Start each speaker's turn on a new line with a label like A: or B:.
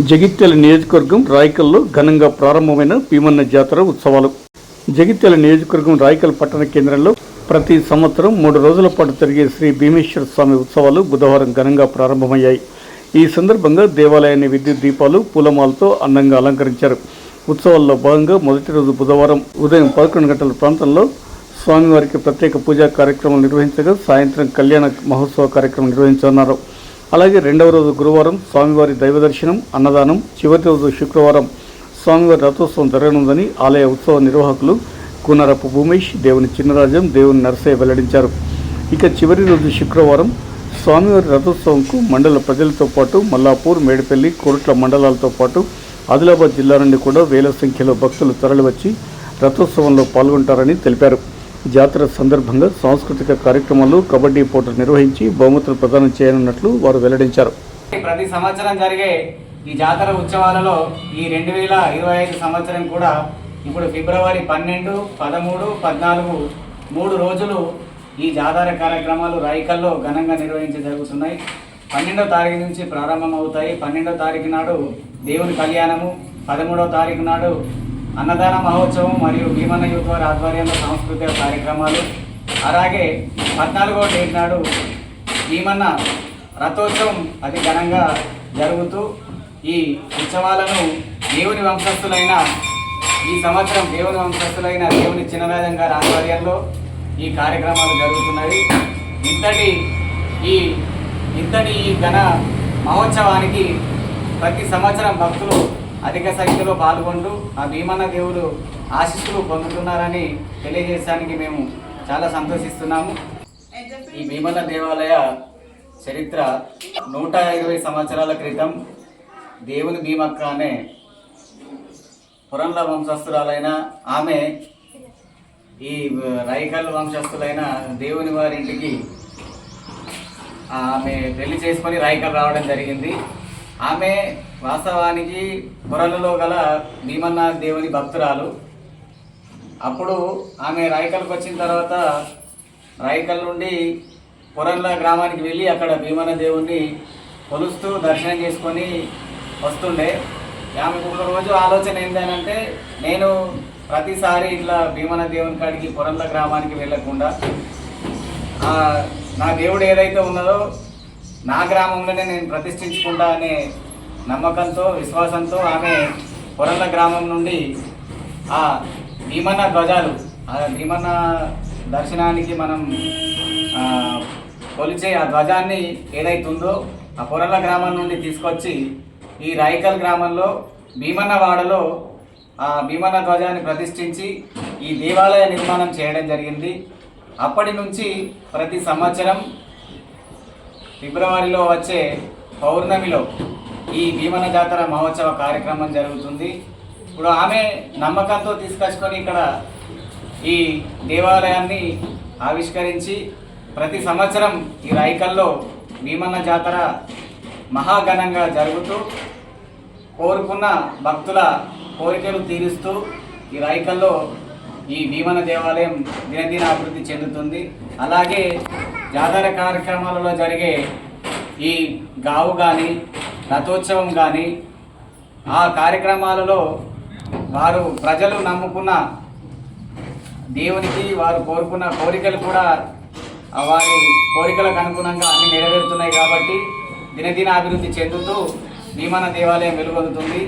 A: జగిత్యాల నియోజకవర్గం రాయకల్లో ఘనంగా ప్రారంభమైన భీమన్న జాతర ఉత్సవాలు. జగిత్యాల నియోజకవర్గం రాయకల్ పట్టణ కేంద్రంలో ప్రతి సంవత్సరం మూడు రోజుల పాటు జరిగే శ్రీ భీమేశ్వర స్వామి ఉత్సవాలు బుధవారం ఘనంగా ప్రారంభమయ్యాయి. ఈ సందర్భంగా దేవాలయాన్ని విద్యుత్ దీపాలు పూలమాలతో అందంగా అలంకరించారు. ఉత్సవాల్లో భాగంగా మొదటి రోజు బుధవారం ఉదయం పదకొండు గంటల ప్రాంతంలో స్వామివారికి ప్రత్యేక పూజా కార్యక్రమం నిర్వహించగా సాయంత్రం కళ్యాణ మహోత్సవ కార్యక్రమం నిర్వహించనున్నారు. అలాగే రెండవ రోజు గురువారం స్వామివారి దైవ దర్శనం అన్నదానం చివరి రోజు శుక్రవారం స్వామివారి రథోత్సవం జరగనుందని ఆలయ ఉత్సవ నిర్వాహకులు కూనరపు భూమేష్ దేవుని చిన్నరాజం దేవుని నరసయ్య వెల్లడించారు. ఇక చివరి రోజు శుక్రవారం స్వామివారి రథోత్సవంకు మండల ప్రజలతో పాటు మల్లాపూర్ మేడిపల్లి కోరుట్ల మండలాలతో పాటు ఆదిలాబాద్ జిల్లా నుండి కూడా వేల సంఖ్యలో భక్తులు తరలివచ్చి రథోత్సవంలో పాల్గొంటారని తెలిపారు. జాతర సందర్భంగా సాంస్కృతిక కార్యక్రమాలు కబడ్డీ పోటీలు నిర్వహించి బహుమతులు ప్రదానం చేయనున్నట్లు వారు వెల్లడించారు.
B: ప్రతి సంవత్సరం జరిగే ఈ జాతర ఉత్సవాలలో ఈ రెండు వేల ఇరవై ఐదు సంవత్సరం కూడా ఇప్పుడు ఫిబ్రవరి పన్నెండు పదమూడు పద్నాలుగు మూడు రోజులు ఈ జాతర కార్యక్రమాలు రాయికల్లో ఘనంగా నిర్వహించి జరుగుతున్నాయి. పన్నెండో తారీఖు నుంచి ప్రారంభం అవుతాయి పన్నెండో తారీఖు నాడు దేవుని కళ్యాణము పదమూడవ తారీఖు నాడు అన్నదాన మహోత్సవం మరియు భీమన్న యూత్ వారి ఆధ్వర్యంలో సాంస్కృతిక కార్యక్రమాలు. అలాగే పద్నాలుగో డేట్ నాడు భీమన్న రథోత్సవం అతి ఘనంగా జరుగుతూ ఈ ఉత్సవాలను దేవుని వంశస్థులైన ఈ సంవత్సరం దేవుని వంశస్థులైన దేవుని చిన్నరాజం గారి ఆధ్వర్యంలో ఈ కార్యక్రమాలు జరుగుతున్నాయి ఇంతటి ఈ ఇంతటి ఈ ఘన మహోత్సవానికి ప్రతి సంవత్సరం భక్తులు అధిక సంఖ్యలో పాల్గొంటూ ఆ భీమన్న దేవుడు ఆశీస్సులు పొందుతున్నారని తెలియజేయడానికి మేము చాలా సంతోషిస్తున్నాము. ఈ భీమన్న దేవాలయ చరిత్ర నూట ఇరవై సంవత్సరాల క్రితం దేవుని భీమక్క అనే పురంల వంశస్థురాలైన ఆమె ఈ రైకల్ వంశస్థులైన దేవుని వారింటికి ఆమె పెళ్ళి చేసుకొని రాయికల్ రావడం జరిగింది. ఆమె వాస్తవానికి పొరలలో గల భీమన్నాథ్ దేవుని భక్తురాలు. అప్పుడు ఆమె రాయికల్కి వచ్చిన తర్వాత రాయికల్ నుండి పొరన్ల గ్రామానికి వెళ్ళి అక్కడ భీమన్న దేవుణ్ణి కొలుస్తూ దర్శనం చేసుకొని వస్తుండే. ఆమెకు ఒక రోజు ఆలోచన ఏంటంటే నేను ప్రతిసారి ఇట్లా భీమన్న దేవుని కాడికి పొరన్ల గ్రామానికి వెళ్ళకుండా నా దేవుడు ఏదైతే ఉన్నదో నా గ్రామంలోనే నేను ప్రతిష్ఠించుకుంటా అనే నమ్మకంతో విశ్వాసంతో ఆమె పొరల గ్రామం నుండి ఆ భీమన్న ధ్వజాలు ఆ భీమన్న దర్శనానికి మనం కొలిచే ఆ ధ్వజాన్ని ఏదైతుందో ఆ పొరల గ్రామం నుండి తీసుకొచ్చి ఈ రాయికల్ గ్రామంలో భీమన్నవాడలో ఆ భీమన్న ధ్వజాన్ని ప్రతిష్ఠించి ఈ దేవాలయ నిర్మాణం చేయడం జరిగింది. అప్పటి నుంచి ప్రతి సంవత్సరం ఫిబ్రవరిలో వచ్చే పౌర్ణమిలో ఈ భీమన జాతర మహోత్సవ కార్యక్రమం జరుగుతుంది. ఇప్పుడు ఆమె నమ్మకంతో తీసుకొచ్చుకొని ఇక్కడ ఈ దేవాలయాన్ని ఆవిష్కరించి ప్రతి సంవత్సరం ఈ రాయికల్లో భీమన్న జాతర మహాఘనంగా జరుగుతూ కోరుకున్న భక్తుల కోరికలు తీరుస్తూ ఈ రాయికల్లో ఈ భీమన దేవాలయం దినదిన అభివృద్ధి చెందుతుంది. అలాగే జాతర కార్యక్రమాలలో జరిగే ఈ గావు కానీ రథోత్సవం కానీ ఆ కార్యక్రమాలలో వారు ప్రజలు నమ్ముకున్న దేవునికి వారు కోరుకున్న కోరికలు కూడా వారి కోరికలకు అనుగుణంగా అన్ని నెరవేరుతున్నాయి కాబట్టి దినదిన అభివృద్ధి చెందుతూ భీమన దేవాలయం వెలుగొందుతుంది.